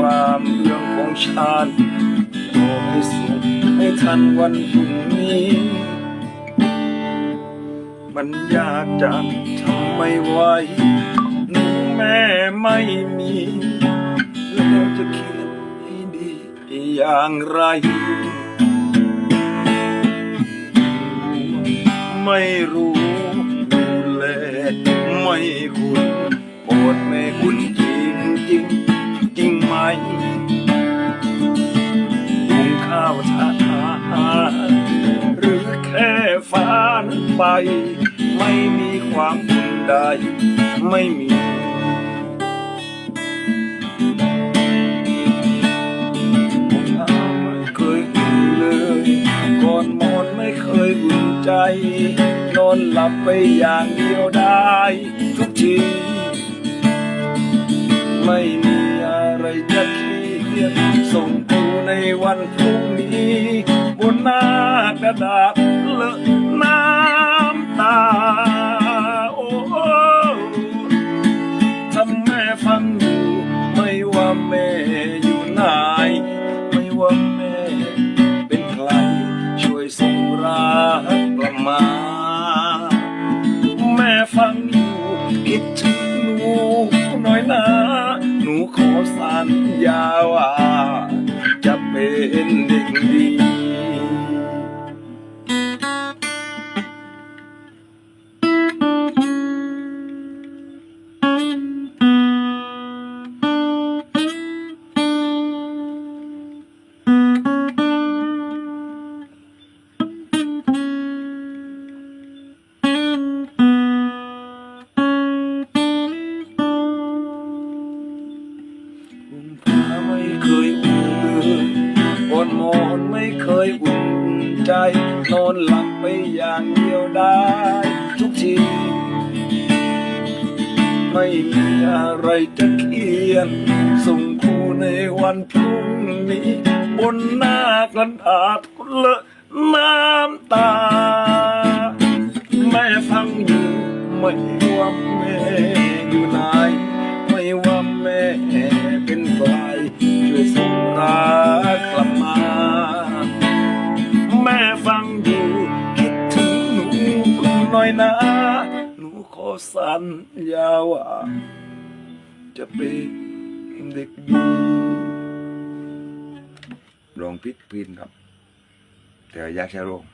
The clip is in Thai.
ความเรื่องของชาติอ้พิสุดให้ทันวันพรุ่งนี้ มันยากจังทำไม่ไหวหนูแม่ไม่มีแล้วจะคิดให้ดีอย่างไร ไม่รู้ดูแลไม่รู้ ไป ไม่มีความคุณใดไม่มีผมไม่เคยอุ่นเลย ก่อนนอนไม่เคยอุ่นใจ นอนหลับไปอย่างเดียวได้ทุกทีไม่มีอะไรจะเครียดส่งกูในวันพรุ่งนี้ บนหน้ากระดาษเลอะ ส่งรักลับมา แม่ฟังอยู่คิดถึงหนูน้อยนะหนูขอสัญญาว่า จะเป็นเด็กดี ไม่เคยอุ่นเลยบนหมอนไม่เคยอุ่นใจนอนหลับไปอย่างเดียวได้ทุกทีไม่มีอะไรจะเขียน ส่งครูในวันพรุ่งนี้ บนหน้ากระดาษเลอะน้ำตา แม่ฟังอยู่ไม่ว่าแม่อยู่ไหนไม่ว่าแม่ อยนะ หนูขอสัญญาว่า จะเป็นเด็กดีลองพิษพินครับ แต่อยากแค่ลง